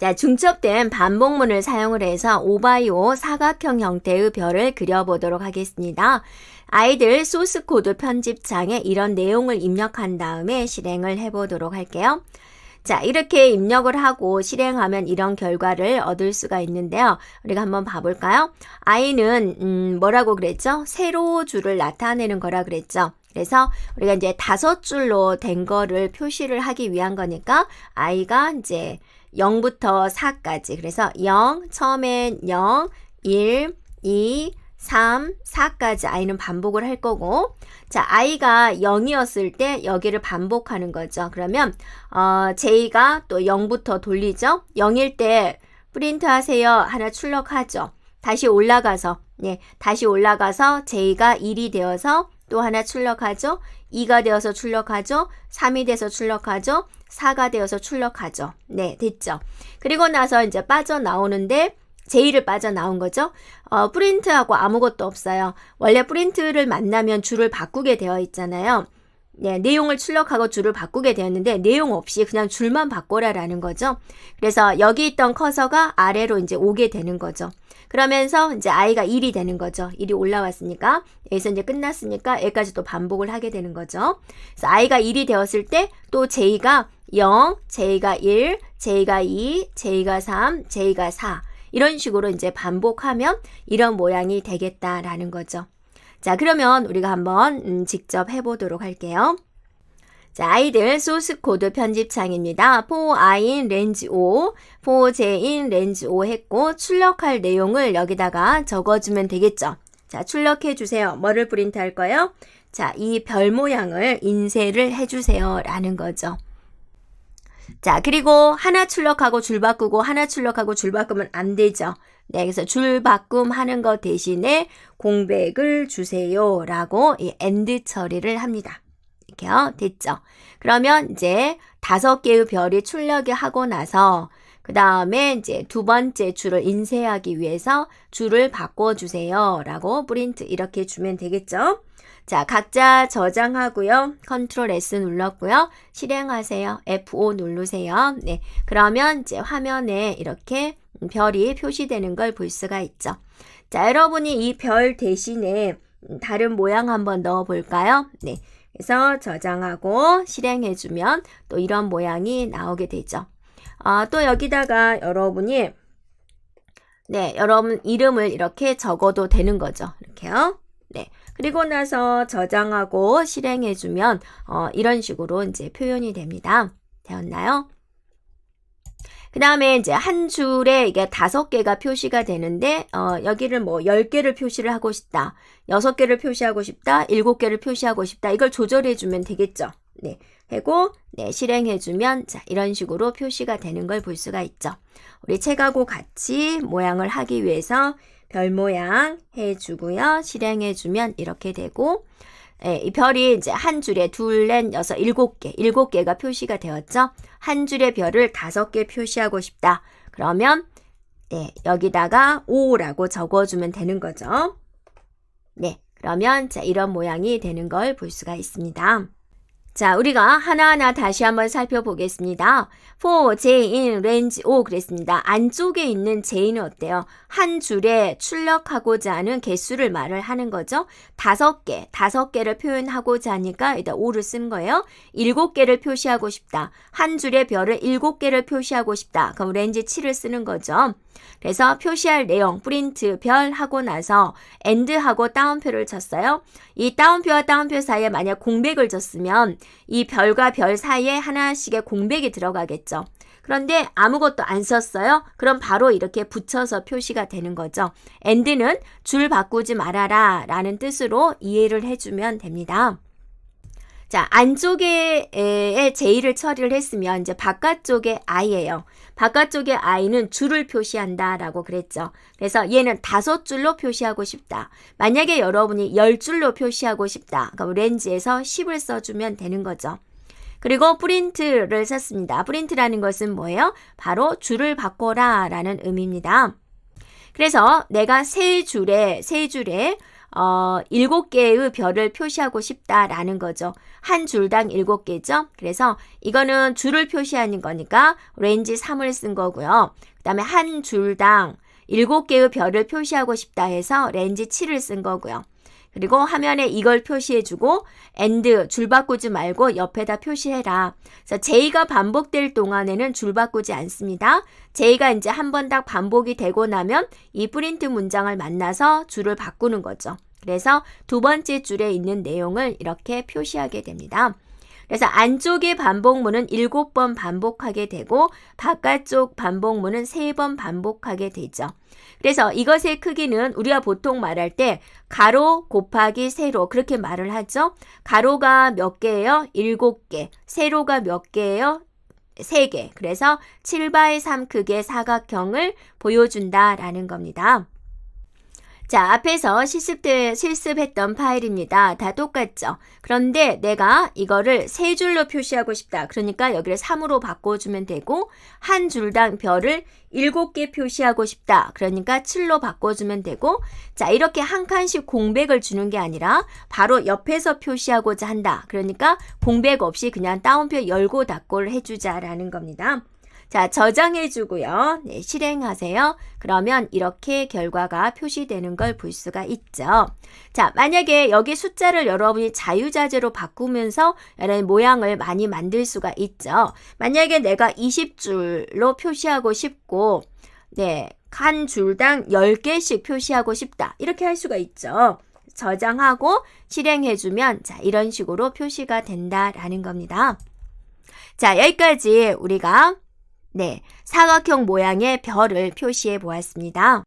자, 중첩된 반복문을 사용을 해서 5바이5 사각형 형태의 별을 그려보도록 하겠습니다. 아이들 소스 코드 편집창에 이런 내용을 입력한 다음에 실행을 해보도록 할게요. 자, 이렇게 입력을 하고 실행하면 이런 결과를 얻을 수가 있는데요. 우리가 한번 봐볼까요? i는, 음, 뭐라고 그랬죠? 세로 줄을 나타내는 거라 그랬죠. 그래서 우리가 이제 다섯 줄로 된 거를 표시를 하기 위한 거니까 i가 이제 0부터 4까지. 그래서 0, 처음엔 0, 1, 2, 3, 4까지 i는 반복을 할 거고, 자, i가 0이었을 때 여기를 반복하는 거죠. 그러면, 어, j가 또 0부터 돌리죠? 0일 때 프린트 하세요. 하나 출력하죠. 다시 올라가서, 네, 다시 올라가서 j가 1이 되어서 또 하나 출력하죠. 2가 되어서 출력하죠. 3이 돼서 출력하죠. 4가 되어서 출력하죠. 네, 됐죠. 그리고 나서 이제 빠져나오는데 제이를 빠져나온 거죠. 어, 프린트하고 아무것도 없어요. 원래 프린트를 만나면 줄을 바꾸게 되어 있잖아요. 네, 내용을 출력하고 줄을 바꾸게 되었는데 내용 없이 그냥 줄만 바꿔라라는 거죠. 그래서 여기 있던 커서가 아래로 이제 오게 되는 거죠. 그러면서 이제 i가 1이 되는 거죠. 1이 올라왔으니까 여기서 이제 끝났으니까 여기까지 또 반복을 하게 되는 거죠. 그래서 i가 1이 되었을 때 또 j가 0, j가 1, j가 2, j가 3, j가 4 이런 식으로 이제 반복하면 이런 모양이 되겠다라는 거죠. 자, 그러면 우리가 한번 음, 직접 해보도록 할게요. 자, 아이들 소스 코드 편집창입니다. 4i인 렌즈 5, 4j인 렌즈 5 했고 출력할 내용을 여기다가 적어주면 되겠죠. 자, 출력해 주세요. 뭐를 프린트 할 거예요? 자, 이 별 모양을 인쇄를 해 주세요. 라는 거죠. 자, 그리고 하나 출력하고 줄 바꾸고 하나 출력하고 줄 바꾸면 안 되죠. 네, 그래서 줄 바꿈 하는 것 대신에 공백을 주세요. 라고 이 엔드 처리를 합니다. 이렇게요. 됐죠? 그러면 이제 다섯 개의 별이 출력이 하고 나서 그 다음에 이제 두 번째 줄을 인쇄하기 위해서 줄을 바꿔주세요. 라고 프린트 이렇게 주면 되겠죠? 자, 각자 저장하고요. 컨트롤 S 눌렀고요. 실행하세요. F5 누르세요. 네. 그러면 이제 화면에 이렇게 별이 표시되는 걸 볼 수가 있죠. 자, 여러분이 이 별 대신에 다른 모양 한번 넣어 볼까요? 네. 그래서 저장하고 실행해 주면 또 이런 모양이 나오게 되죠. 아, 또 여기다가 여러분이 네, 여러분 이름을 이렇게 적어도 되는 거죠. 이렇게요. 네. 그리고 나서 저장하고 실행해 주면 어, 이런 식으로 이제 표현이 됩니다. 되었나요? 그 다음에 이제 한 줄에 이게 다섯 개가 표시가 되는데, 어, 여기를 뭐, 열 개를 표시를 하고 싶다. 여섯 개를 표시하고 싶다. 일곱 개를 표시하고 싶다. 이걸 조절해주면 되겠죠. 네. 하고, 네, 실행해주면, 자, 이런 식으로 표시가 되는 걸 볼 수가 있죠. 우리 책하고 같이 모양을 하기 위해서 별 모양 해주고요. 실행해주면 이렇게 되고, 예, 이 별이 이제 한 줄에 둘, 넷, 여섯, 일곱 개, 일곱 개가 표시가 되었죠. 한 줄의 별을 다섯 개 표시하고 싶다. 그러면 예, 여기다가 5라고 적어주면 되는 거죠. 네, 그러면 자 이런 모양이 되는 걸 볼 수가 있습니다. 자, 우리가 하나하나 다시 한번 살펴보겠습니다. for j in range 5 그랬습니다. 안쪽에 있는 j는 어때요? 한 줄에 출력하고자 하는 개수를 말을 하는 거죠. 다섯 개, 다섯 개를 표현하고자 하니까 일단 5를 쓴 거예요. 일곱 개를 표시하고 싶다. 한 줄에 별을 일곱 개를 표시하고 싶다. 그럼 렌즈 7을 쓰는 거죠. 그래서 표시할 내용, 프린트, 별 하고 나서 엔드하고 따옴표를 쳤어요. 이 따옴표와 따옴표 사이에 만약 공백을 줬으면 이 별과 별 사이에 하나씩의 공백이 들어가겠죠. 그런데 아무것도 안 썼어요. 그럼 바로 이렇게 붙여서 표시가 되는 거죠. 엔드는 줄 바꾸지 말아라 라는 뜻으로 이해를 해주면 됩니다. 자, 안쪽에 J를 처리를 했으면 이제 바깥쪽에 I예요. 바깥쪽에 I는 줄을 표시한다 라고 그랬죠. 그래서 얘는 다섯 줄로 표시하고 싶다. 만약에 여러분이 열 줄로 표시하고 싶다. 그럼 렌즈에서 10을 써주면 되는 거죠. 그리고 프린트를 썼습니다. 프린트라는 것은 뭐예요? 바로 줄을 바꿔라 라는 의미입니다. 그래서 내가 세 줄에, 세 줄에 어, 7개의 별을 표시하고 싶다라는 거죠. 한 줄당 7개죠. 그래서 이거는 줄을 표시하는 거니까 렌지 3을 쓴 거고요. 그 다음에 한 줄당 7개의 별을 표시하고 싶다 해서 렌지 7을 쓴 거고요. 그리고 화면에 이걸 표시해주고 and 줄 바꾸지 말고 옆에다 표시해라. 그래서 J가 반복될 동안에는 줄 바꾸지 않습니다. J가 이제 한 번 딱 반복이 되고 나면 이 프린트 문장을 만나서 줄을 바꾸는 거죠. 그래서 두 번째 줄에 있는 내용을 이렇게 표시하게 됩니다. 그래서 안쪽의 반복문은 7번 반복하게 되고 바깥쪽 반복문은 3번 반복하게 되죠. 그래서 이것의 크기는 우리가 보통 말할 때 가로 곱하기 세로 그렇게 말을 하죠. 가로가 몇 개예요? 7개. 세로가 몇 개예요? 3개. 그래서 7바의 3 크기의 사각형을 보여준다라는 겁니다. 자, 앞에서 실습대, 실습했던 파일입니다. 다 똑같죠? 그런데 내가 이거를 세 줄로 표시하고 싶다. 그러니까 여기를 3으로 바꿔주면 되고, 한 줄당 별을 7개 표시하고 싶다. 그러니까 7로 바꿔주면 되고, 자, 이렇게 한 칸씩 공백을 주는 게 아니라 바로 옆에서 표시하고자 한다. 그러니까 공백 없이 그냥 따옴표 열고 닫고를 해주자라는 겁니다. 자, 저장해 주고요. 네, 실행하세요. 그러면 이렇게 결과가 표시되는 걸 볼 수가 있죠. 자, 만약에 여기 숫자를 여러분이 자유자재로 바꾸면서 이런 모양을 많이 만들 수가 있죠. 만약에 내가 20줄로 표시하고 싶고, 네, 한 줄당 10개씩 표시하고 싶다. 이렇게 할 수가 있죠. 저장하고 실행해주면, 자, 이런 식으로 표시가 된다라는 겁니다. 자, 여기까지 우리가 네, 사각형 모양의 별을 표시해 보았습니다.